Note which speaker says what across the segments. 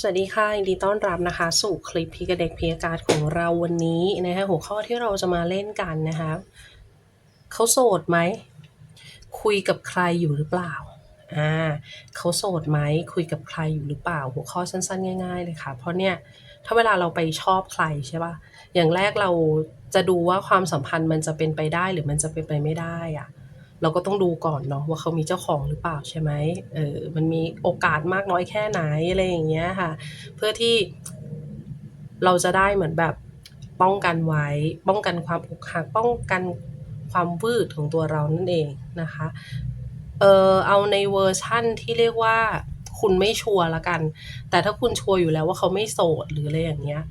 Speaker 1: สวัสดีค่ะยินดีต้อนรับนะคะ สู่คลิปพีกบเด็กพีกบการ์ดของเราวันนี้นะคะหัวข้อที่เราจะมาเล่นกันนะคะเขาโสดไหม คุยกับใครอยู่หรือเปล่าอ่าเขาโสดไหมคุยกับใครอยู่หรือเปล่า หัวข้อสั้น ๆ ง่ายๆเลยค่ะ เพราะเนี่ยถ้าเวลาเราไปชอบใครใช่ป่ะอย่างแรกเราจะดูว่าความสัมพันธ์มันจะเป็นไปได้หรือมันจะเป็นไปไม่ได้อะ เราก็ต้องดูก่อนเนาะว่าเขามีเจ้าของหรือเปล่าใช่ไหมเออมันมีโอกาสมากน้อยแค่ไหนอะไรอย่างเงี้ยค่ะ เพื่อที่เราจะได้เหมือนแบบป้องกันไว้ ป้องกันความอกหักป้องกันความวืดของตัวเรานั่นเองนะคะเออเอาในเวอร์ชั่นที่เรียกว่าคุณไม่ชัวร์ละกัน แต่ถ้าคุณชัวร์อยู่แล้วว่าเขาไม่โสดหรืออะไรอย่างเงี้ย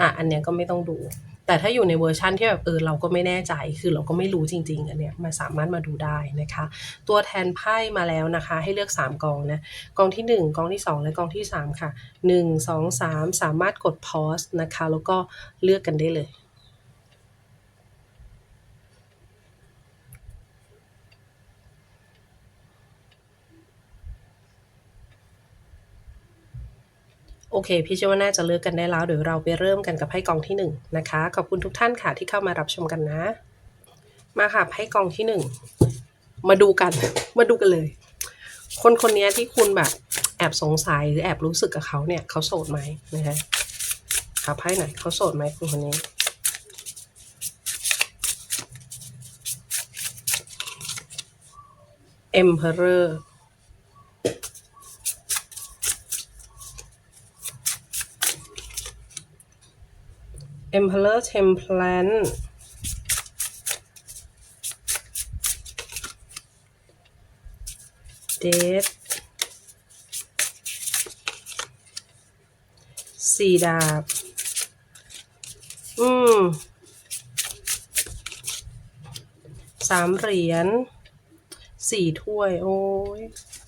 Speaker 1: อะ อันเนี้ยก็ไม่ต้องดู แต่ถ้าอยู่ในเวอร์ชั่นที่แบบเออเราก็ไม่แน่ใจ คือเราก็ไม่รู้จริงๆอันเนี้ยมาสามารถมาดูได้นะคะ ตัวแทนไพ่มาแล้วนะคะ ให้เลือก 3 กองนะ กองที่ 1 กองที่ 2 และกองที่ 3 ค่ะ 1 2 3 สามารถกด pause นะคะ แล้วก็เลือกกันได้เลย โอเค พี่เชื่อว่าน่าจะเลือกกันได้แล้วเดี๋ยวเราไปเริ่มกันกับไพ่กองที่1นะคะ ขอบคุณทุกท่านค่ะที่เข้ามารับชมกันนะ มาค่ะไพ่กองที่ 1 มาดูกัน มาดูกันเลย คนคนนี้ที่คุณแบบแอบสงสัยหรือแอบรู้สึกกับเขาเนี่ยเขาโสดไหมนะคะค่ะไพ่หน่อยเขาโสดไหมคุณคนนี้ Emperor Emperor Template Death สี่ดาบ อืมสามเหรียญสี่ถ้วย โอ้ย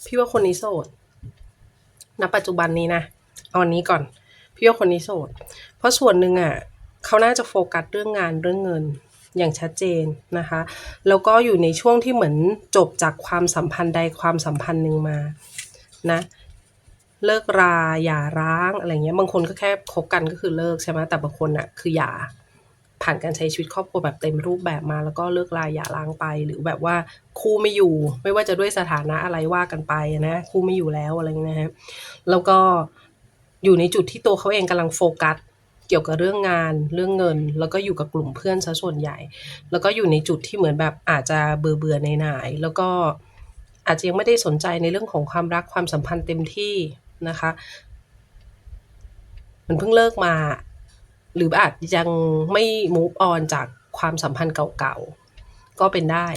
Speaker 1: พี่ว่าคนนี้โสด ณ ปัจจุบันนี้นะ เอาอันนี้ก่อน พี่ว่าคนนี้โสด เพราะส่วนหนึ่งอะ เขาน่าจะโฟกัสเรื่องงานเรื่องเงินอย่างชัดเจนนะคะ แล้วก็อยู่ในช่วงที่เหมือนจบจากความสัมพันธ์ใดความสัมพันธ์หนึ่งมานะเลิกราหย่าร้างอะไรเงี้ยบางคนก็แค่คบกันก็คือเลิกใช่ไหมแต่บางคนอะคือหย่าผ่านการใช้ชีวิตครอบครัวแบบเต็มรูปแบบมาแล้วก็เลิกราหย่าร้างไป หรือแบบว่าคู่ไม่อยู่ ไม่ว่าจะด้วยสถานะอะไรว่ากันไปนะคู่ไม่อยู่แล้วอะไรเงี้ยนะฮะแล้วก็อยู่ในจุดที่ตัวเขาเองกำลังโฟกัส เกี่ยวกับเรื่องงานเรื่องเงิน แล้วก็อยู่กับกลุ่มเพื่อนซะส่วนใหญ่ แล้วก็อยู่ในจุดที่เหมือนแบบอาจจะเบื่อเบื่อในหนายแล้วก็อาจจะยังไม่ได้สนใจในเรื่องของความรักความสัมพันธ์เต็มที่นะคะ มันเพิ่งเลิกมา หรืออาจยังไม่ move on จากความสัมพันธ์เก่าๆ ก็เป็นได้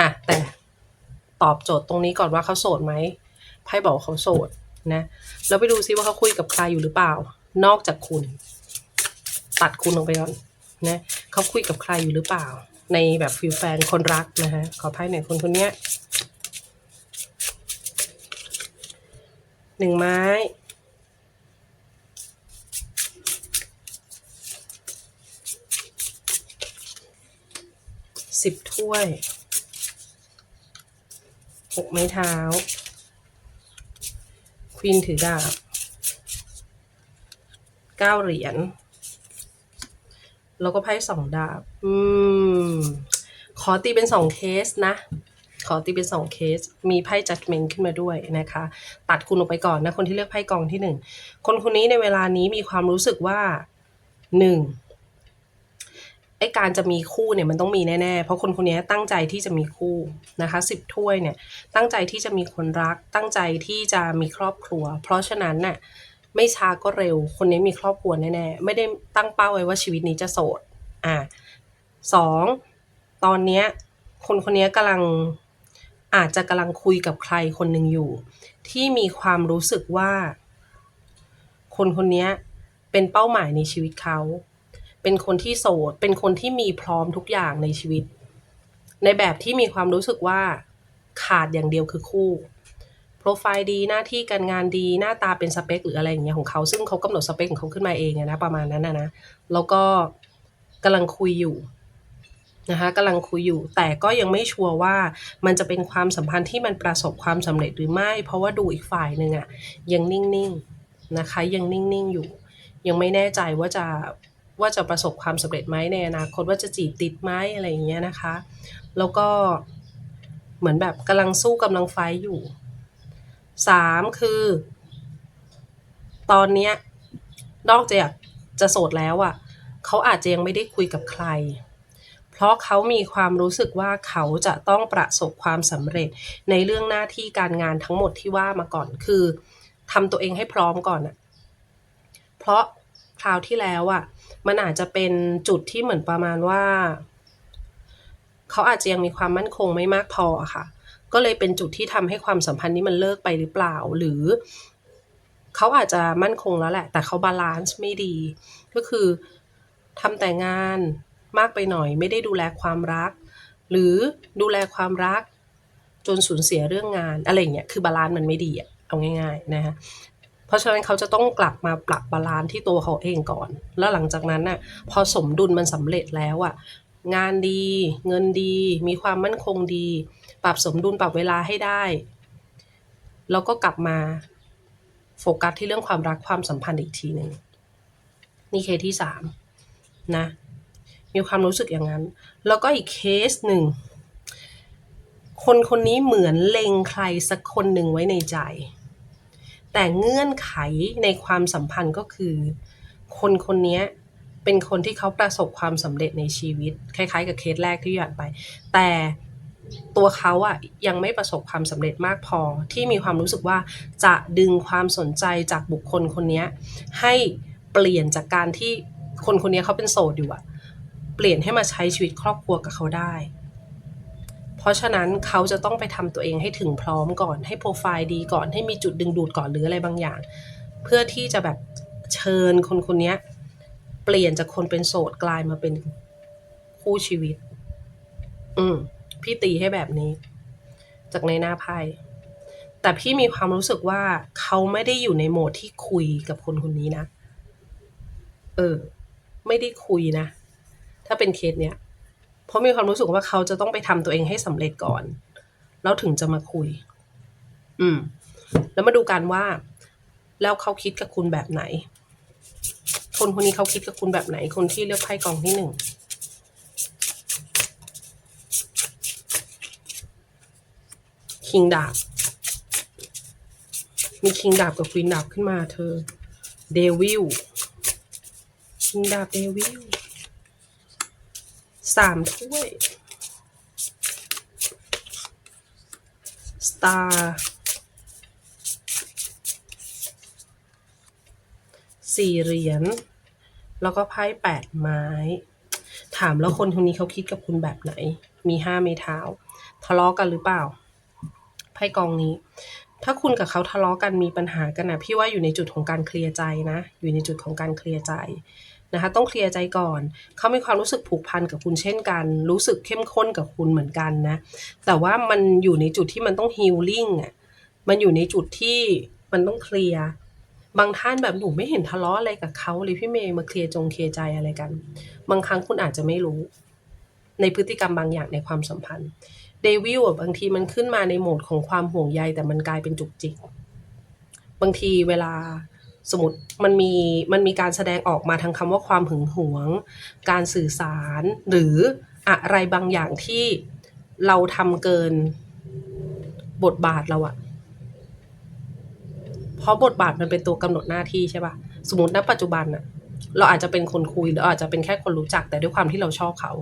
Speaker 1: อะแต่ตอบโจทย์ตรงนี้ก่อนว่าเขาโสดไหมไพ่บอกเขาโสดนะแล้วไปดูซิว่าเขาคุยกับใครอยู่หรือเปล่า นอกจากคุณ ตัดคุณลงไปก่อนนะเขาคุยกับใครอยู่หรือเปล่า ในแบบฟิลแฟนคนรักนะฮะขอไพ่หน่อยคนคนเนี้ยหนึ่งไม้สิบถ้วยหกไม้เท้า ควีนถือดาบเก้าเหรียญ แล้วก็ไพ่สองดาบ อืม ขอตีเป็นสองเคสนะ ขอตีเป็นสองเคส มีไพ่ judgment ขึ้นมาด้วยนะคะ ตัดคุณออกไปก่อนนะ คนที่เลือกไพ่กองที่หนึ่ง คนคนนี้ในเวลานี้มีความรู้สึกว่าหนึ่งไอการจะมีคู่เนี่ยมันต้องมีแน่ๆ เพราะคนคนนี้ตั้งใจที่จะมีคู่นะคะสิบถ้วยเนี่ยตั้งใจที่จะมีคนรักตั้งใจที่จะมีครอบครัว เพราะฉะนั้นน่ะ ไม่ช้าก็เร็ว คนนี้มีครอบครัวแน่ๆ ไม่ได้ตั้งเป้าไว้ว่าชีวิตนี้จะโสด อะสอง ตอนเนี้ยคนคนนี้กำลังอาจจะกำลังคุยกับใครคนหนึ่งอยู่ ที่มีความรู้สึกว่า คนคนนี้เป็นเป้าหมายในชีวิตเขา เป็นคนที่โสด เป็นคนที่มีพร้อมทุกอย่างในชีวิต ในแบบที่มีความรู้สึกว่าขาดอย่างเดียวคือคู่ โปรไฟล์ดีหน้าที่การงานดีหน้าตาเป็นสเปคหรืออะไรอย่างเงี้ยของเขาซึ่งเขากำหนดสเปคของเขาขึ้นมาเองนะประมาณนั้นนะนะแล้วก็กำลังคุยอยู่นะคะกำลังคุยอยู่แต่ก็ยังไม่ชัวร์ว่ามันจะเป็นความสัมพันธ์ที่มันประสบความสำเร็จหรือไม่ เพราะว่าดูอีกฝ่ายหนึ่งอะยังนิ่งๆนะคะยังนิ่งๆอยู่ ยังไม่แน่ใจว่าจะว่าจะประสบความสำเร็จไหมในอนาคตว่าจะจีบติดไหมอะไรอย่างเงี้ยนะคะ แล้วก็เหมือนแบบกำลังสู้กำลังไฟอยู่ สามคือ ตอนเนี้ยนอกจากจะโสดแล้วอะ่ะ เขาอาจจะยังไม่ได้คุยกับใคร เพราะเขามีความรู้สึกว่าเขาจะต้องประสบความสำเร็จในเรื่องหน้าที่การงานทั้งหมดที่ว่ามาก่อนคือทำตัวเองให้พร้อมก่อนอะเพราะคราวที่แล้วอะมันอาจจะเป็นจุดที่เหมือนประมาณว่า เขาอาจจะยังมีความมั่นคงไม่มากพอค่ะ ก็เลยเป็นจุดที่ทำให้ความสัมพันธ์นี้มันเลิกไปหรือเปล่า หรือเขาอาจจะมั่นคงแล้วแหละ แต่เขาบาลานซ์ไม่ดี ก็คือทำแต่งานมากไปหน่อย ไม่ได้ดูแลความรัก หรือดูแลความรัก จนสูญเสียเรื่องงานอะไรเงี้ยคือบาลานซ์มันไม่ดีอะเอาง่ายๆนะฮะเพราะฉะนั้นเขาจะต้องกลับมาปรับบาลานซ์ที่ตัวเขาเองก่อน แล้วหลังจากนั้นน่ะพอสมดุลมันสำเร็จแล้วอะงานดี เงินดี มีความมั่นคงดี ปรับสมดุลปรับเวลาให้ได้ แล้วก็กลับมาโฟกัสที่เรื่องความรักความสัมพันธ์อีกทีหนึ่งนี่เคสที่สามนะมีความรู้สึกอย่างนั้น แล้วก็อีกเคสหนึ่ง คนคนนี้เหมือนเลงใครสักคนหนึ่งไว้ในใจ แต่เงื่อนไขในความสัมพันธ์ก็คือ คนคนนี้เป็นคนที่เขาประสบความสำเร็จในชีวิต คล้ายๆ กับเคสแรกที่หยอดไป แต่ ตัวเขาอะยังไม่ประสบความสำเร็จมากพอที่มีความรู้สึกว่าจะดึงความสนใจจากบุคคลคนนี้ให้เปลี่ยนจากการที่คนคนนี้เขาเป็นโสดอยู่อะเปลี่ยนให้มาใช้ชีวิตครอบครัวกับเขาได้ เพราะฉะนั้นเขาจะต้องไปทำตัวเองให้ถึงพร้อมก่อนให้โปรไฟล์ดีก่อนให้มีจุดดึงดูดก่อนหรืออะไรบางอย่าง เพื่อที่จะแบบเชิญคนคนนี้เปลี่ยนจากคนเป็นโสดกลายมาเป็นคู่ชีวิต อืม พี่ตีให้แบบนี้ จากในหน้าไพ่แต่พี่มีความรู้สึกว่าเขาไม่ได้อยู่ในโหมดที่คุยกับคนคนนี้นะ เออ ไม่ได้คุยนะ ถ้าเป็นเคสเนี้ย เพราะมีความรู้สึกว่าเขาจะต้องไปทำตัวเองให้สำเร็จก่อน แล้วถึงจะมาคุย อืม แล้วมาดูกันว่า แล้วเขาคิดกับคุณแบบไหน คนคนนี้เขาคิดกับคุณแบบไหน คนที่เลือกไพ่กองที่หนึ่ง คิงดาบ มีคิงดาบกับควีนดาบขึ้นมาเธอ เดวิล คิงดาบเดวิล สามถ้วย สตาร์สี่เหรียญ แล้วก็ไพ่แปดไม้ ถามแล้วคนคนนี้เขาคิดกับคุณแบบไหน มีห้าเมเท้า ทะเลาะกันหรือเปล่า ไพ่กองนี้ ถ้าคุณกับเขาทะเลาะกันมีปัญหากันนะพี่ว่าอยู่ในจุดของการเคลียร์ใจนะ อยู่ในจุดของการเคลียร์ใจนะคะต้องเคลียร์ใจก่อน เขามีความรู้สึกผูกพันกับคุณเช่นกัน รู้สึกเข้มข้นกับคุณเหมือนกันนะ แต่ว่ามันอยู่ในจุดที่มันต้องฮีลลิ่งอะ มันอยู่ในจุดที่มันต้องเคลียร์ บางท่านแบบหนูไม่เห็นทะเลาะอะไรกับเขาเลยพี่เมย์มาเคลียร์จงเคลียร์ใจอะไรกัน บางครั้งคุณอาจจะไม่รู้ ในพฤติกรรมบางอย่างในความสัมพันธ์ เดวิลอะบางทีมันขึ้นมาในโหมดของความห่วงใยแต่มันกลายเป็นจุกจิก บางทีเวลาสมมติมันมีมันมีการแสดงออกมาทางคำว่าความหึงหวง การสื่อสาร หรืออะไรบางอย่างที่เราทำเกินบทบาทเราอะเพราะบทบาทมันเป็นตัวกำหนดหน้าที่ใช่ปะสมมติณปัจจุบันอะเราอาจจะเป็นคนคุยหรืออาจจะเป็นแค่คนรู้จักแต่ด้วยความที่เราชอบเขา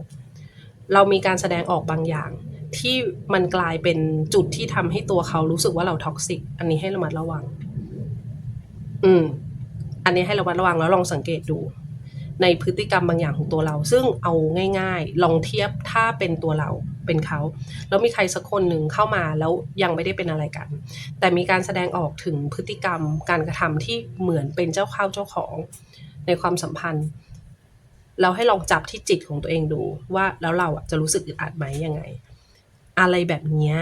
Speaker 1: เรามีการแสดงออกบางอย่าง ที่มันกลายเป็นจุดที่ทำให้ตัวเขารู้สึกว่าเราท็อกซิก อันนี้ให้ระมัดระวัง อืม อันนี้ให้ระมัดระวังแล้วลองสังเกตดู ในพฤติกรรมบางอย่างของตัวเรา ซึ่งเอาง่าย ๆ ลองเทียบถ้าเป็นตัวเราเป็นเขา แล้วมีใครสักคนหนึ่งเข้ามาแล้วยังไม่ได้เป็นอะไรกัน แต่มีการแสดงออกถึงพฤติกรรมการกระทำที่เหมือนเป็นเจ้าข้าเจ้าของในความสัมพันธ์เราให้ลองจับที่จิตของตัวเองดูว่าแล้วเราจะรู้สึกอึดอัดไหมยังไง อะไรแบบนี้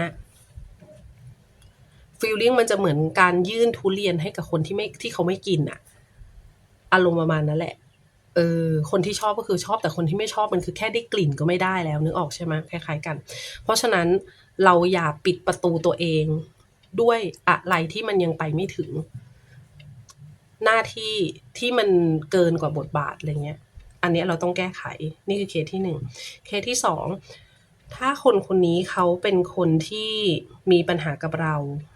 Speaker 1: ฟีลลิ่งมันจะเหมือนการยื่นทุเรียนให้กับคนที่ไม่ที่เขาไม่กินอะอารมณ์ประมาณนั้นแหละ เออ คนที่ชอบก็คือชอบแต่คนที่ไม่ชอบมันคือแค่ได้กลิ่นก็ไม่ได้แล้วนึกออกใช่ไหมคล้ายๆกัน เพราะฉะนั้นเราอย่าปิดประตูตัวเองด้วยอะไรที่มันยังไปไม่ถึง หน้าที่ที่มันเกินกว่าบทบาทอะไรเงี้ย อันเนี้ยเราต้องแก้ไข นี่คือเคสที่หนึ่ง เคสที่สอง ถ้าคนคนนี้เขาเป็นคนที่มีปัญหากับเรา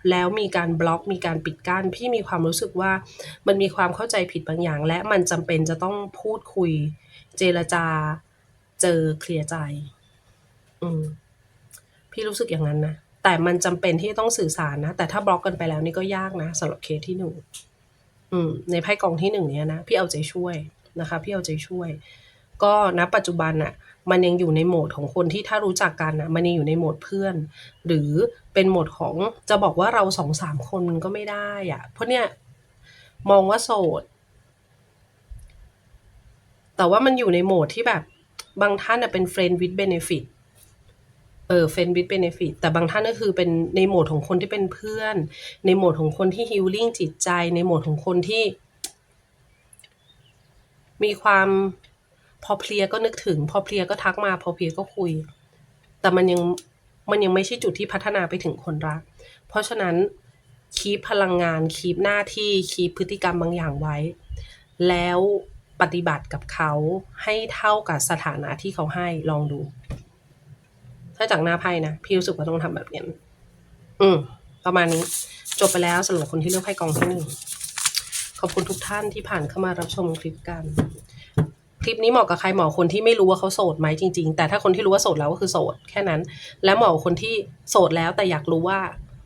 Speaker 1: แล้วมีการบล็อกมีการปิดกั้นพี่มีความรู้สึกว่ามันมีความเข้าใจผิดบางอย่าง และมันจำเป็นจะต้องพูดคุย เจรจา เจอเคลียร์ใจ อืม พี่รู้สึกอย่างนั้นนะแต่มันจำเป็นที่ต้องสื่อสารนะ แต่ถ้าบล็อกกันไปแล้วนี่ก็ยากนะสำหรับเคสที่หนึ่งอืม ในไพ่กองที่หนึ่งเนี้ยนะพี่เอาใจช่วยนะคะ พี่เอาใจช่วย ก็ณปัจจุบันน่ะ มันยังอยู่ในโหมดของคนที่ถ้ารู้จักกันนะมันยังอยู่ในโหมดเพื่อน หรือเป็นโหมดของจะบอกว่าเราสองสามคนมันก็ไม่ได้อะเพราะเนี่ยมองว่าโสด แต่ว่ามันอยู่ในโหมดที่แบบบางท่านเป็น friend with benefit เออ friend with benefit แต่บางท่านก็คือเป็นในโหมดของคนที่เป็นเพื่อน ในโหมดของคนที่ healing จิตใจ ในโหมดของคนที่ มีความ พอเพลียก็นึกถึง พอเพลียก็ทักมา พอเพลียก็คุย แต่มันยังมันยังไม่ใช่จุดที่พัฒนาไปถึงคนรัก เพราะฉะนั้นคีปพลังงานคีปหน้าที่คีปพฤติกรรมบางอย่างไว้ แล้วปฏิบัติกับเขาให้เท่ากับสถานะที่เขาให้ลองดู ถ้าจากหน้าไพ่นะพี่รู้สึกว่าต้องทำแบบนี้อืมประมาณนี้จบไปแล้วสำหรับคนที่เลือกไพ่กองที่หนึ่งขอบคุณทุกท่านที่ผ่านเข้ามารับชมคลิปกัน คลิปนี้เหมาะกับใครเหมาะคนที่ไม่รู้ว่าเขาโสดไหมจริง ๆ แต่ถ้าคนที่รู้ว่าโสดแล้วก็คือโสดแค่นั้น และเหมาะคนที่โสดแล้วแต่อยากรู้ว่า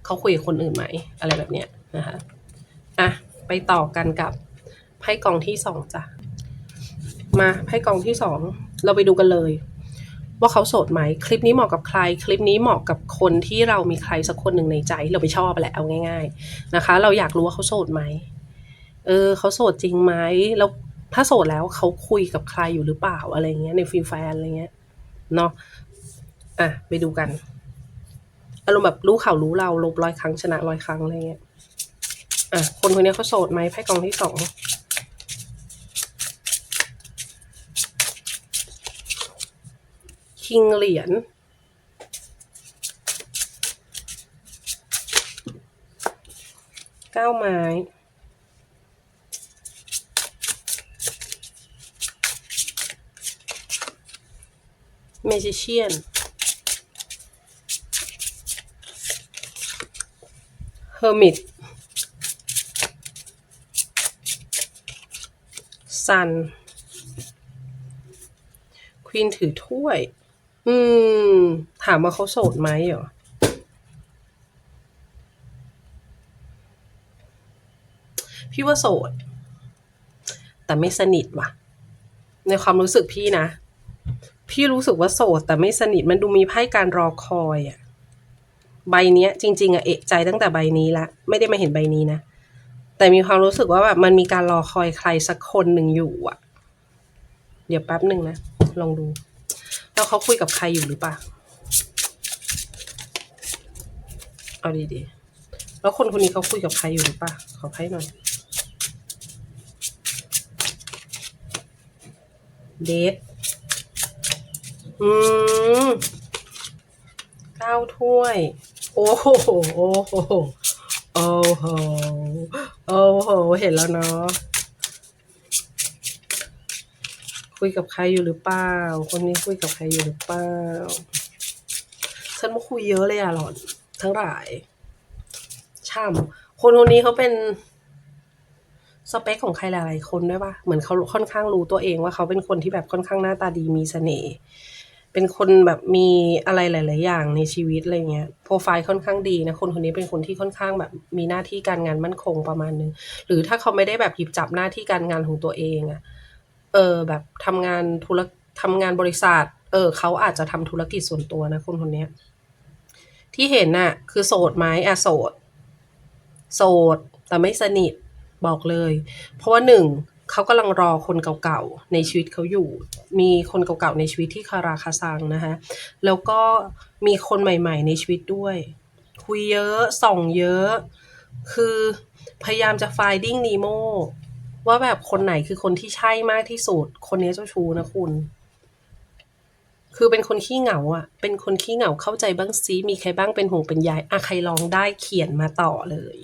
Speaker 1: เขาคุยกับคนอื่นไหมอะไรแบบเนี้ยนะคะอะไปต่อกันกับไพ่กองที่สองจ้ะมาไพ่กองที่สองเราไปดูกันเลย ว่าเขาโสดไหมคลิปนี้เหมาะกับใคร คลิปนี้เหมาะกับคนที่เรามีใครสักคนหนึ่งในใจที่เราไปชอบแหละเอาง่าย ๆนะคะ เราอยากรู้ว่าเขาโสดไหมเออเขาโสดจริงไหมแล้ว ถ้าโสดแล้วเขาคุยกับใครอยู่หรือเปล่าอะไรเงี้ยในฟีแฟนอะไรเงี้ยเนาะอะไปดูกันอารมณ์แบบรู้ข่าวรู้เราลบร้อยครั้งชนะร้อยครั้งอะไรเงี้ยอะคนคนนี้เขาโสดไหมไพ่กองที่สองคิงเหรียญเก้าไม้ เมจิเชียนเฮอร์มิตซันควีนถือถ้วย อืม ถามว่าเขาโสดไหมเหรอพี่ว่าโสด แต่ไม่สนิทว่ะ ในความรู้สึกพี่นะ พี่รู้สึกว่าโสดแต่ไม่สนิทมันดูมีไพ่การรอคอยอะใบเนี้ย จริง ๆอะเอะใจตั้งแต่ใบนี้ละไม่ได้มาเห็นใบนี้นะแต่มีความรู้สึกว่าแบบมันมีการรอคอยใครสักคนหนึ่งอยู่อะเดี๋ยวแป๊บหนึ่งนะลองดูแล้วเขาคุยกับใครอยู่หรือเปล่าเอาดีๆแล้วคนคนนี้เขาคุยกับใครอยู่หรือเปล่าขอไพ่หน่อยเดท อืมเก้าถ้วย โอ้โห โอ้โห โอ้โห โอ้โห เห็นแล้วเนาะ คุยกับใครอยู่หรือเปล่า คนนี้คุยกับใครอยู่หรือเปล่า ฉันมาคุยเยอะเลยอะหลอน ทั้งหลาย ช่ำ คนคนนี้เขาเป็นสเปคของใครหลายๆคนด้วยปะเหมือนเขาค่อนข้างรู้ตัวเองว่าเขาเป็นคนที่แบบค่อนข้างหน้าตาดีมีเสน่ห์ เป็นคนแบบมีอะไรหลาย ๆ อย่างในชีวิตอะไรเงี้ยโปรไฟล์ค่อนข้างดีนะคนคนนี้เป็นคนที่ค่อนข้างแบบมีหน้าที่การงานมั่นคงประมาณนึงหรือถ้าเขาไม่ได้แบบหยิบจับหน้าที่การงานของตัวเองอะเออแบบทำงานธุรทำงานบริษัท เออเขาอาจจะทำธุรกิจส่วนตัวนะคนคนนี้ที่เห็นน่ะ คือโสดไหมอะโสด โสด แต่ไม่สนิทบอกเลย เพราะว่าหนึ่งเขากำลังรอคนเก่าๆ ในชีวิตเขาอยู่ มีคนเก่าๆในชีวิตที่คาราคาซังนะคะแล้วก็มีคนใหม่ ๆ ในชีวิตด้วย คุยเยอะส่องเยอะ คือพยายามจะ finding Nemo ว่าแบบคนไหนคือคนที่ใช่มากที่สุด คนนี้เจ้าชู้นะคุณ คือเป็นคนขี้เหงาอะ เป็นคนขี้เหงาเข้าใจบ้างซิมีใครบ้างเป็นห่วงเป็นใยอะใครลองได้เขียนมาต่อเลย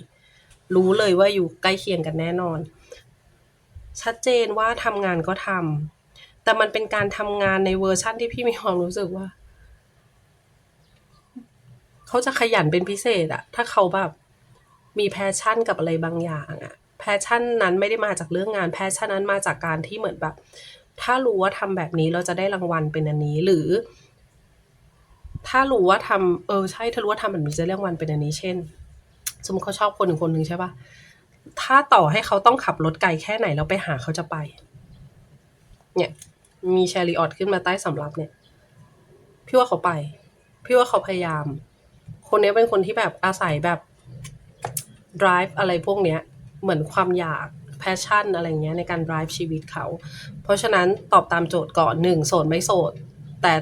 Speaker 1: รู้เลยว่าอยู่ใกล้เคียงกันแน่นอน ชัดเจนว่าทำงานก็ทำ แต่มันเป็นการทำงานในเวอร์ชั่นที่พี่มีความรู้สึกว่า เขาจะขยันเป็นพิเศษอะถ้าเขาแบบมีแพชชั่นกับอะไรบางอย่างอะแพชชั่นนั้นไม่ได้มาจากเรื่องงานแพชชั่นนั้นมาจากการที่เหมือนแบบ ถ้ารู้ว่าทำแบบนี้เราจะได้รางวัลเป็นอันนี้หรือ ถ้ารู้ว่าทำเออใช่ถ้ารู้ว่าทำแบบนี้จะได้รางวัลเป็นอันนี้ เช่น สมมติเขาชอบคนหนึ่งคนหนึ่งใช่ปะถ้าต่อให้เขาต้องขับรถไกลแค่ไหนแล้วไปหาเขาจะไป เนี่ย มีแชริออตขึ้นมาใต้สำรับเนี่ย พี่ว่าเขาไป พี่ว่าเขาพยายาม คนนี้เป็นคนที่แบบอาศัยแบบ drive อะไรพวกเนี้ย เหมือนความอยาก passion อะไรเงี้ยในการ drive ชีวิตเขา เพราะฉะนั้นตอบตามโจทย์ก่อนหนึ่งโสดไม่โสด แต่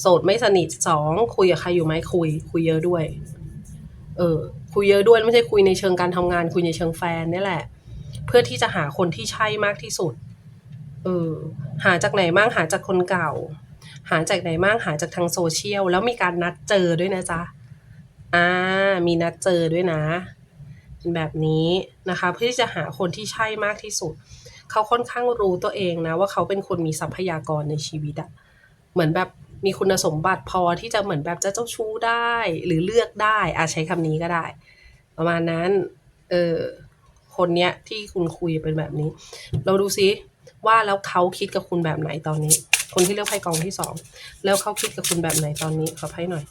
Speaker 1: โสดไม่สนิทสองคุยกับใครอยู่ไหมคุย คุยเยอะด้วย เออ คุยเยอะด้วยไม่ใช่คุยในเชิงการทำงาน คุยในเชิงแฟนนี่แหละ เพื่อที่จะหาคนที่ใช่มากที่สุด เออ หาจากไหนบ้างหาจากคนเก่า หาจากไหนบ้างหาจากทางโซเชียลแล้วมีการนัดเจอด้วยนะจ๊ะอ่ามีนัดเจอด้วยนะแบบนี้นะคะ เพื่อที่จะหาคนที่ใช่มากที่สุด เขาค่อนข้างรู้ตัวเองนะ ว่าเขาเป็นคนมีทรัพยากรในชีวิตอะเหมือนแบบมีคุณสมบัติพอที่จะเหมือนแบบจะเจ้าชู้ได้ หรือเลือกได้อาใช้คำนี้ก็ได้ ประมาณนั้น เออคนเนี้ยที่คุณคุยเป็นแบบนี้ เราดูซิ ว่าแล้วเขาคิดกับคุณแบบไหนตอนนี้ คนที่เลือกไพ่กองที่สองแล้วเขาคิดกับคุณแบบไหนตอนนี้ขอไพ่หน่อย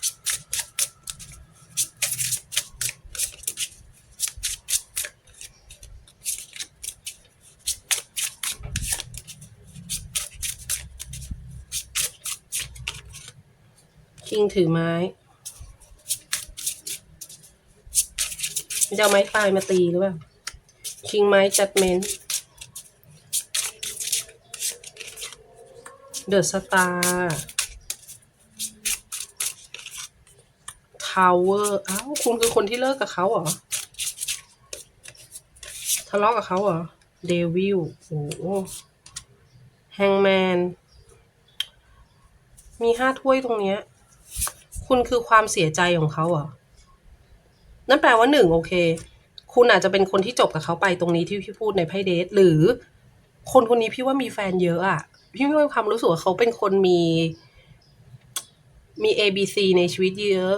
Speaker 1: คิงถือไม้จะเอาไม้ตายมาตีหรือเปล่า คิงไม้จัดเมน เดอะสตาร์ทาวเวอร์อ้าวคุณคือคนที่เลิกกับเขาเหรอ ทะเลาะกับเขาเหรอเดวิลโอ้แฮงแมน มีห้าถ้วยตรงเนี้ย คุณคือความเสียใจของเขาเหรอ นั่นแปลว่าหนึ่งโอเค คุณอาจจะเป็นคนที่จบกับเขาไปตรงนี้ที่พี่พูดในไพ่เดท หรือคนคนนี้พี่ว่ามีแฟนเยอะอะ พี่มีความรู้สึกว่าเขาเป็นคนมี มี A B C ในชีวิตเยอะ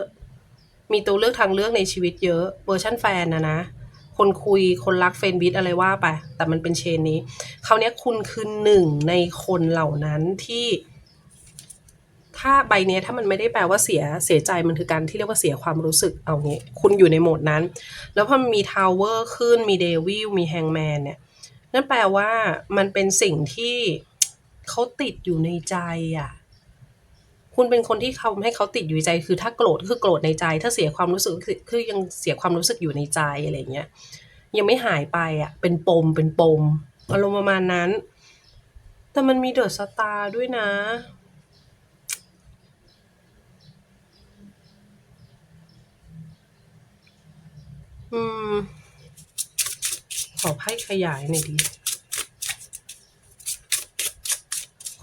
Speaker 1: มีตัวเลือกทางเลือกในชีวิตเยอะเวอร์ชันแฟนนะนะ คนคุยคนรักเฟนบิดอะไรว่าไป แต่มันเป็นเชนนี้คราวเนี้ยคุณคือหนึ่งในคนเหล่านั้นที่ถ้าใบเนี้ยถ้ามันไม่ได้แปลว่าเสียเสียใจมันคือการที่เรียกว่าเสียความรู้สึกเอางี้ คุณอยู่ในโหมดนั้น แล้วพอมีทาวเวอร์ขึ้นมีเดวิลมีแฮงแมนเนี่ย นั่นแปลว่ามันเป็นสิ่งที่ เขาติดอยู่ในใจอะ คุณเป็นคนที่เขาให้เขาติดอยู่ในใจ คือถ้าโกรธคือโกรธในใจ ถ้าเสียความรู้สึกคือคือยังเสียความรู้สึกอยู่ในใจอะไรเงี้ย ยังไม่หายไปอะ เป็นปมเป็นปมอารมณ์ประมาณนั้น แต่มันมีเดอะสตาร์ด้วยนะอืม ขอไพ่ขยายหน่อยดี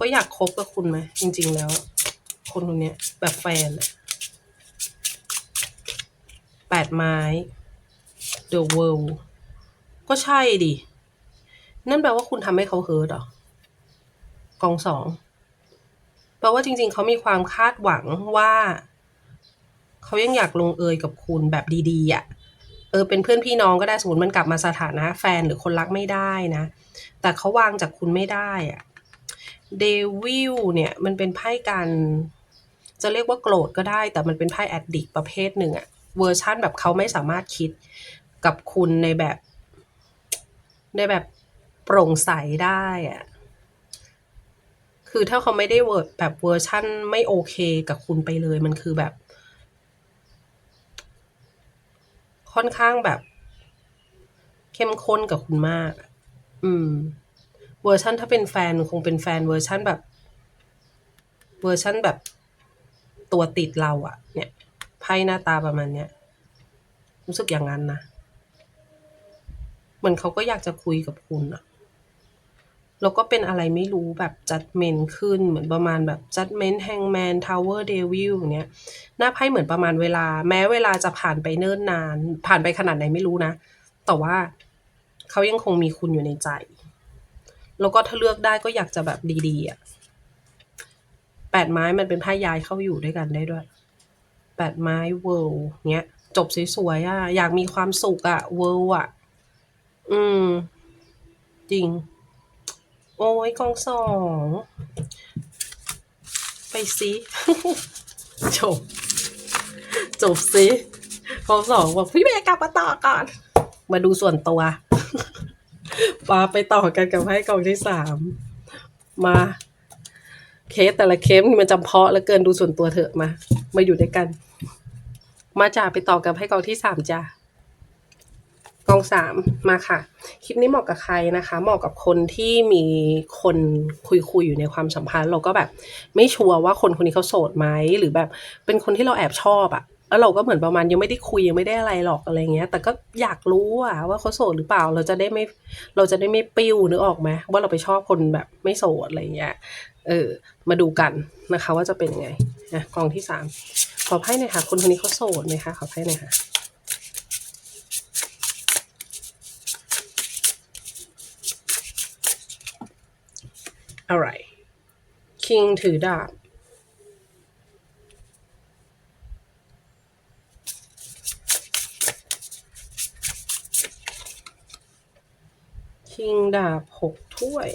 Speaker 1: เขาอยากคบกับคุณไหมจริง ๆ แล้ว คนคนนี้แบบแฟนแปดไม้ The World ก็ใช่ดิ นั่นแปลว่าคุณทำให้เขาเฮิร์ตหรอกองสองแปลว่าจริง ๆ เขามีความคาดหวังว่าเขายังอยากลงเอยกับคุณแบบดีๆอะ เออ เป็นเพื่อนพี่น้องก็ได้สมมติมันกลับมาสถานะ แฟนหรือคนรักไม่ได้นะ แต่เขาวางจากคุณไม่ได้อะ เดวิลเนี่ยมันเป็นไพ่การ จะเรียกว่าโกรธก็ได้ แต่มันเป็นไพ่แอดดิกประเภทหนึ่งอะเวอร์ชั่นแบบเขาไม่สามารถคิดกับคุณในแบบ ในแบบโปร่งใสได้อะคือถ้าเขาไม่ได้เวอร์แบบเวอร์ชั่นไม่โอเคกับคุณไปเลยมันคือแบบ ค่อนข้างแบบ เข้มข้นกับคุณมาก อืม เวอร์ชันถ้าเป็นแฟนคงเป็นแฟนเวอร์ชันแบบ เวอร์ชันแบบตัวติดเราอะเนี่ยไพ่หน้าตาประมาณเนี้ยรู้สึกอย่างนั้นนะเหมือนเขาก็อยากจะคุยกับคุณอะแล้วก็เป็นอะไรไม่รู้แบบจัดเมนขึ้นเหมือนประมาณแบบจัดเมนแฮงแมนทาวเวอร์เดวิลอย่างเนี้ยหน้าไพ่เหมือนประมาณเวลา แม้เวลาจะผ่านไปเนิ่นนาน ผ่านไปขนาดไหนไม่รู้นะ แต่ว่าเขายังคงมีคุณอยู่ในใจ แล้วก็ถ้าเลือกได้ก็อยากจะแบบดีๆอะแปดไม้มันเป็นไพ่ย้ายเข้าอยู่ด้วยกันได้ด้วยแปดไม้เวิลเงี้ย จบสวยๆอะ อยากมีความสุขอะเวิลอะ อืม จริง โอ้ยกองสอง ไปซิจบ จบซิกองสองบอกพี่เมย์กลับมาต่อก่อน มาดูส่วนตัว มาไปต่อกันกับไพ่กองที่สามมาเคสแต่ละเคสมันจำเพาะแล้วเกินดูส่วนตัวเถอะมา มาอยู่ด้วยกัน มาจ่าไปต่อกับไพ่กองที่สามจ้ากองสามมาค่ะ คลิปนี้เหมาะกับใครนะคะ เหมาะกับคนที่มีคนคุยคุยอยู่ในความสัมพันธ์ เราก็แบบ ไม่ชัวร์ว่าคนคนนี้เขาโสดไหมหรือแบบเป็นคนที่เราแอบชอบอะ แล้วเราก็เหมือนประมาณยังไม่ได้คุยยังไม่ได้อะไรหรอกอะไรเงี้ย แต่ก็อยากรู้อะว่าเขาโสดหรือเปล่า เราจะได้ไม่เราจะได้ไม่ปิ้วนึกออกไหมว่าเราไปชอบคนแบบไม่โสดอะไรเงี้ย เออ มาดูกันนะคะ ว่าจะเป็นยังไงนะกองที่สามขอไพ่หน่อยค่ะคนคนนี้เขาโสดไหมคะขอไพ่หน่อยค่ะอะไรคิงถือดาบ คิงดาบหกถ้วย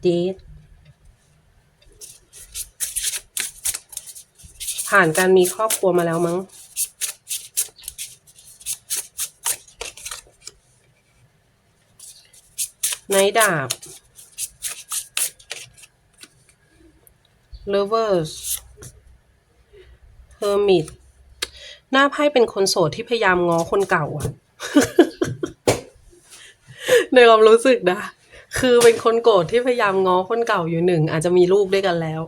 Speaker 1: เดทผ่านการมีครอบครัวมาแล้วมั้ง ในดาบ lovers hermit หน้าไพ่เป็นคนโสดที่พยายามง้อคนเก่าอะในความรู้สึกนะ คือเป็นคนโกรธที่พยายามง้อคนเก่าอยู่หนึ่ง อาจจะมีลูกด้วยกันแล้ว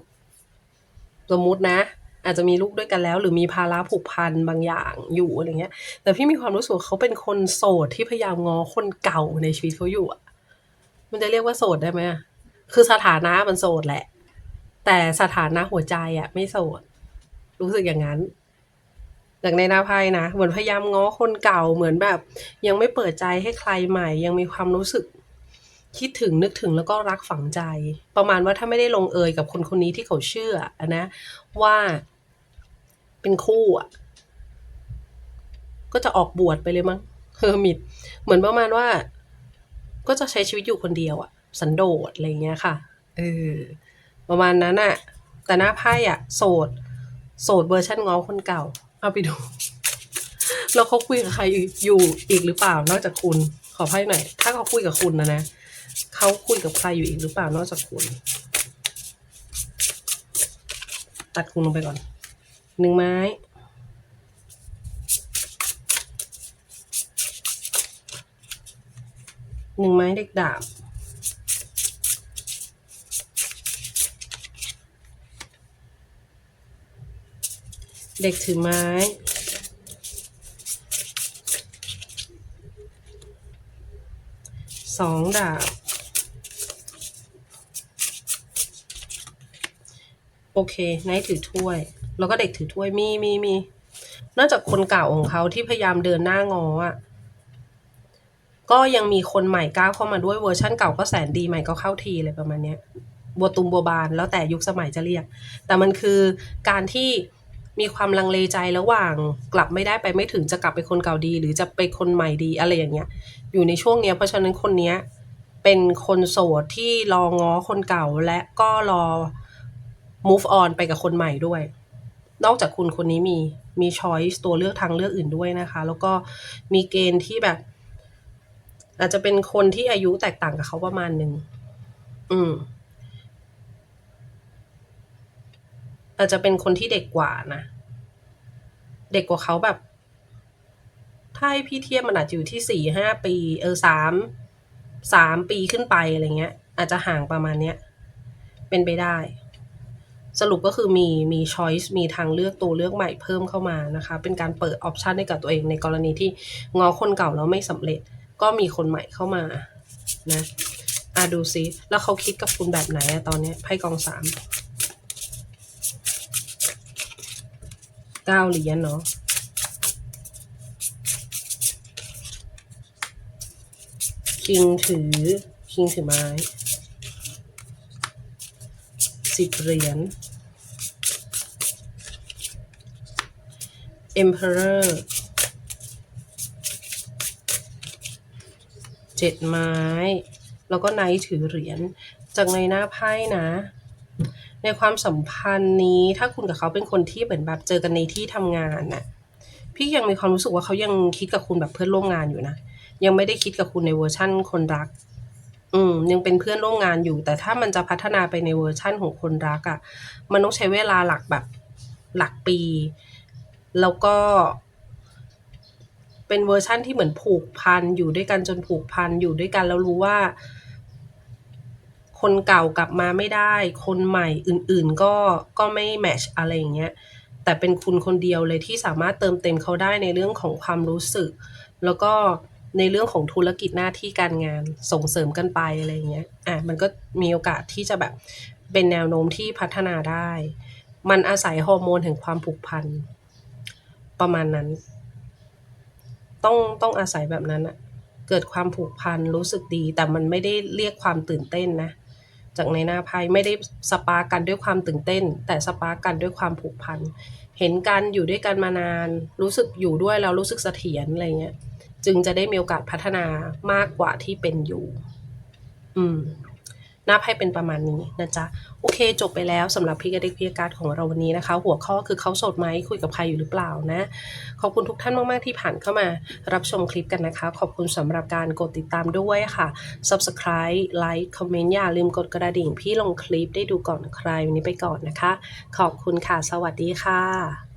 Speaker 1: สมมตินะ อาจจะมีลูกด้วยกันแล้ว หรือมีภาระผูกพันบางอย่างอยู่อะไรเงี้ย แต่พี่มีความรู้สึกเขาเป็นคนโสดที่พยายามง้อคนเก่าในชีวิตเขาอยู่อะมันจะเรียกว่าโสดได้ไหมคือสถานะมันโสดแหละ แต่สถานะหัวใจอะไม่โสด รู้สึกอย่างนั้น จากในหน้าไพ่นะเหมือนพยายามง้อคนเก่าเหมือนแบบ ยังไม่เปิดใจให้ใครใหม่ ยังมีความรู้สึก คิดถึงนึกถึงแล้วก็รักฝังใจ ประมาณว่าถ้าไม่ได้ลงเอยกับคนคนนี้ที่เขาเชื่อนะ ว่าเป็นคู่อะก็จะออกบวชไปเลยมั้งเฮอร์มิตเหมือนประมาณว่า ก็จะใช้ชีวิตอยู่คนเดียวอะสันโดษอะไรเงี้ยค่ะเออประมาณนั้นอะแต่หน้าไพ่อะโสด โสดเวอร์ชันง้อคนเก่า เอาไปดู แล้วเขาคุยกับใครอยู่อีกหรือเปล่า นอกจากคุณ ขอไพ่หน่อย ถ้าเขาคุยกับคุณนะนะ เขาคุยกับใครอยู่อีกหรือเปล่า นอกจากคุณ ตัดคุณลงไปก่อน หนึ่งไม้หนึ่งไม้เด็กดาบ เด็กถือไม้ สองดาบ โอเค ไนท์ถือถ้วย แล้วก็เด็กถือถ้วย มีมีมี นอกจากคนเก่าของเขาที่พยายามเดินหน้างออะก็ยังมีคนใหม่ก้าวเข้ามาด้วยเวอร์ชั่นเก่าก็แสนดีใหม่ก็เข้าทีเลยประมาณเนี้ยบัวตุมบัวบานแล้วแต่ยุคสมัยจะเรียก แต่มันคือการที่ มีความลังเลใจระหว่าง กลับไม่ได้ไปไม่ถึงจะกลับไปคนเก่าดี หรือจะไปคนใหม่ดีอะไรอย่างเงี้ย อยู่ในช่วงเนี้ยเพราะฉะนั้นคนเนี้ยเป็นคนโสดที่รอง้อคนเก่าและก็รอ move on ไปกับคนใหม่ด้วย นอกจากคุณคนนี้มีมี choice ตัวเลือกทางเลือกอื่นด้วยนะคะ แล้วก็มีเกณฑ์ที่แบบ อาจจะเป็นคนที่อายุแตกต่างกับเขาประมาณหนึ่งอืม อาจจะเป็นคนที่เด็กกว่านะ เด็กกว่าเขาแบบ ถ้าให้พี่เทียบมันอาจจะอยู่ที่สี่ห้าปี เออสามสามปีขึ้นไปอะไรเงี้ย อาจจะห่างประมาณเนี้ย เป็นไปได้ สรุปก็คือมีมีช้อยส์มีทางเลือกตัวเลือกใหม่เพิ่มเข้ามานะคะ เป็นการเปิดออปชันให้กับตัวเองในกรณีที่งอคนเก่าแล้วไม่สำเร็จ ก็มีคนใหม่เข้ามานะอะดูซิ แล้วเขาคิดกับคุณแบบไหนอะตอนเนี้ยไพ่กองสาม เก้าเหรียญเนาะคิงถือคิงถือไม้สิบเหรียญ Emperor เจ็ดไม้ แล้วก็ไนท์ถือเหรียญ จากในหน้าไพ่นะ ในความสัมพันธ์นี้ถ้าคุณกับเขาเป็นคนที่เหมือนแบบเจอกันในที่ทำงานน่ะพี่ยังมีความรู้สึกว่าเขายังคิดกับคุณแบบเพื่อนร่วมงานอยู่นะยังไม่ได้คิดกับคุณในเวอร์ชั่นคนรัก อืมยังเป็นเพื่อนร่วมงานอยู่ แต่ถ้ามันจะพัฒนาไปในเวอร์ชั่นของคนรักอะ่ะ มันต้องใช้เวลาหลักแบบหลักปี แล้วก็ เป็นเวอร์ชั่นที่เหมือนผูกพันอยู่ด้วยกันจนผูกพันอยู่ด้วยกันแล้วรู้ว่า คนเก่ากลับมาไม่ได้ คนใหม่อื่นๆก็ก็ไม่แมชอะไรอย่างเงี้ยแต่เป็นคุณคนเดียวเลยที่สามารถเติมเต็มเขาได้ในเรื่องของความรู้สึก แล้วก็ในเรื่องของธุรกิจหน้าที่การงานส่งเสริมกันไปอะไรเงี้ยอะมันก็มีโอกาสที่จะแบบเป็นแนวโน้มที่พัฒนาได้ มันอาศัยฮอร์โมนแห่งความผูกพันประมาณนั้น ต้องต้องอาศัยแบบนั้นอะเกิดความผูกพันรู้สึกดี แต่มันไม่ได้เรียกความตื่นเต้นนะ จากในหน้าไพ่ไม่ได้สปาร์กกันด้วยความตื่นเต้น แต่สปาร์กกันด้วยความผูกพัน เห็นกันอยู่ด้วยกันมานาน รู้สึกอยู่ด้วยแล้วรู้สึกเสถียรอะไรเงี้ย จึงจะได้มีโอกาสพัฒนามากกว่าที่เป็นอยู่ อืมห น้าไพ่เป็นประมาณนี้นะจ๊ะ โอเคจบไปแล้วสำหรับพิกาเด็กพิกาการของเราวันนี้นะคะ หัวข้อคือเขาโสดไหมคุยกับใครอยู่หรือเปล่านะ ขอบคุณทุกท่านมาก ๆ ที่ผ่านเข้ามารับชมคลิปกันนะคะ ขอบคุณสำหรับการกดติดตามด้วยค่ะ subscribe like คอมเมนต์อย่าลืมกดกระดิ่งพี่ลงคลิปได้ดูก่อนใครวันนี้ไปก่อนนะคะ ขอบคุณค่ะ สวัสดีค่ะ